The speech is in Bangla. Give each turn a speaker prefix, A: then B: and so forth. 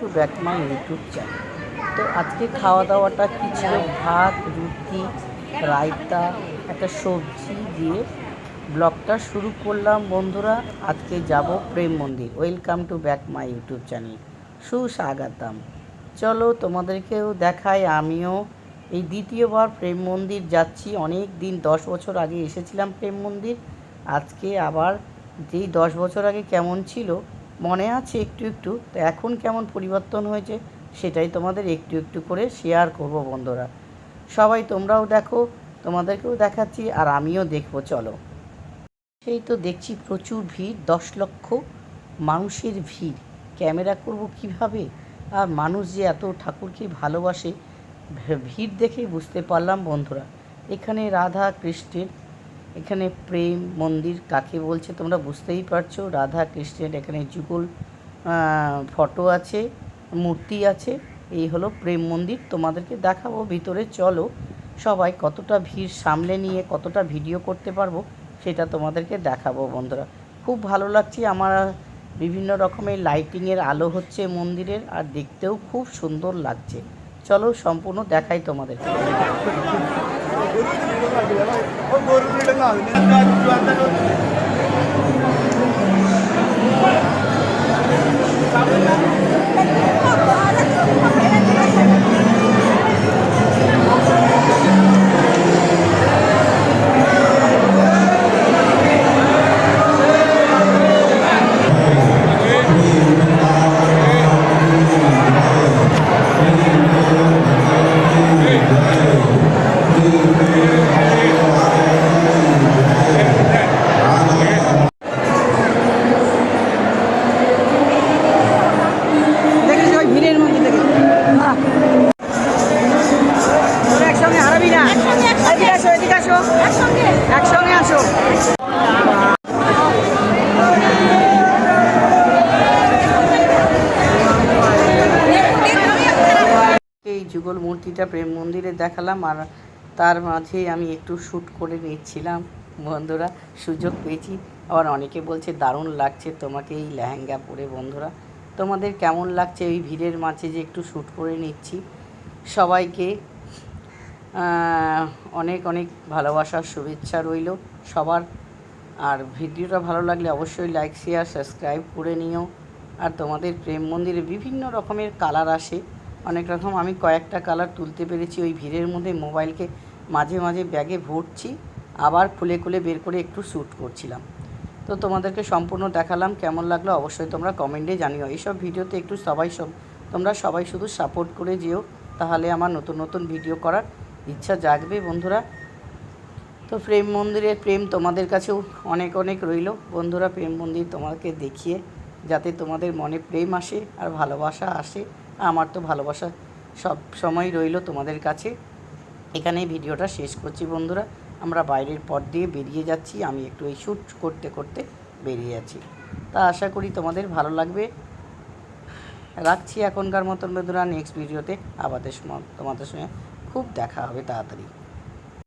A: To back my YouTube channel. তো আজকে খাওয়া দাওয়াটা কী ছিল? ভাত, রুটি, রায়তা, একটা সবজি দিয়ে ব্লগটা শুরু করলাম। বন্ধুরা, আজকে যাব Prem Mandir. Welcome to back my YouTube channel সুস্বাগতম। চলো তোমাদেরকেও দেখাই, আমিও এই দ্বিতীয়বার প্রেম মন্দির যাচ্ছি। অনেক দিন, দশ বছর আগে এসেছিলাম প্রেম মন্দির। আজকে আবার যেই দশ বছর আগে কেমন ছিল মনে আছে একটু একটু, তো এখন কেমন পরিবর্তন হয়েছে সেটাই তোমাদের একটু একটু করে শেয়ার করব বন্ধুরা। সবাই তোমরাও দেখো, তোমাদেরকেও দেখাচ্ছি আর আমিও দেখব, চলো। সেই তো দেখছি প্রচুর ভিড়, দশ লক্ষ মানুষের ভিড়। ক্যামেরা করব কীভাবে? আর মানুষ যে এত ঠাকুরকে ভালোবাসে ভিড় দেখেই বুঝতে পারলাম বন্ধুরা। এখানে রাধা কৃষ্ণের এখানে প্রেম, মন্দির কাকে বলছে তোমরা বুঝতেই পারছ। রাধা কৃষ্ণের এখানে যুগল ফটো আছে, মূর্তি আছে। এই হলো প্রেম মন্দির, তোমাদেরকে দেখাবো ভিতরে। চলো সবাই কতটা ভিড় সামলে নিয়ে কতটা ভিডিও করতে পারব সেটা তোমাদেরকে দেখাবো বন্ধুরা। খুব ভালো লাগছে, আমার বিভিন্ন রকমের লাইটিংয়ের আলো হচ্ছে মন্দিরের আর দেখতেও খুব সুন্দর লাগছে। চলো সম্পূর্ণ দেখাই তোমাদেরকে। ਉਹ ਗੋਰੂ ਦੀ ਵੀਡੀਓ ਲੱਗ ਜਾਵਾ ਉਹ ਗੋਰੂ ਵੀਡੀਓ ਲਾ ਦਿੰਦੇ ਆ। ਜਵਾਨ ਤੱਕ যুগল মূর্তিটা প্রেম মন্দিরে দেখালাম আর তার মাঝে আমি একটু শ্যুট করে নিচ্ছিলাম। বন্ধুরা, সুযোগ পেয়েছি। আবার অনেকে বলছে, দারুণ লাগছে তোমাকে এই লেহেঙ্গা পরে, বন্ধুরা। তোমাদের কেমন লাগছে এই ভিড়ের মাঝে যে একটু শ্যুট করে নিচ্ছি? সবাইকে অনেক অনেক ভালোবাসার শুভেচ্ছা রইল সবার। আর ভিডিওটা ভালো লাগলে অবশ্যই লাইক শেয়ার সাবস্ক্রাইব করে নিও। আর তোমাদের প্রেম মন্দিরে বিভিন্ন রকমের কালার আসে। অনেক রকম। আমি কয়েকটা কালার তুলতে পেরেছি ওই ভিড়ের মধ্যে। মোবাইলকে মাঝে মাঝে ব্যাগে ভরছি, আবার খুলে খুলে বের করে একটু শ্যুট করছিলাম। তো তোমাদেরকে সম্পূর্ণ দেখালাম, কেমন লাগল অবশ্যই তোমরা কমেন্টে জানিও। এইসব ভিডিওতে একটু সবাই সব, তোমরা সবাই শুধু সাপোর্ট করে যেও, তাহলে আমার নতুন নতুন ভিডিও করার ইচ্ছা জাগবে বন্ধুরা। তো প্রেম মন্দিরের প্রেম তোমাদের কাছেও অনেক অনেক রইল। বন্ধুরা, প্রেম মন্দির তোমাকে দেখিয়ে যাতে তোমাদের মনে প্রেম আসে আর ভালোবাসা আসে। আমার তো ভালোবাসা সব সময় রইল তোমাদের কাছে। এখানেই ভিডিওটা শেষ করছি বন্ধুরা। আমরা বাইরের পথ দিয়ে বেরিয়ে যাচ্ছি। আমি একটু এই শ্যুট করতে করতে বেরিয়ে যাচ্ছি তা আশা করি তোমাদের ভালো লাগবে। রাখছি এখনকার মতন বন্ধুরা। নেক্সট ভিডিওতে সময় তোমাদের সঙ্গে খুব দেখা হবে তাড়াতাড়ি।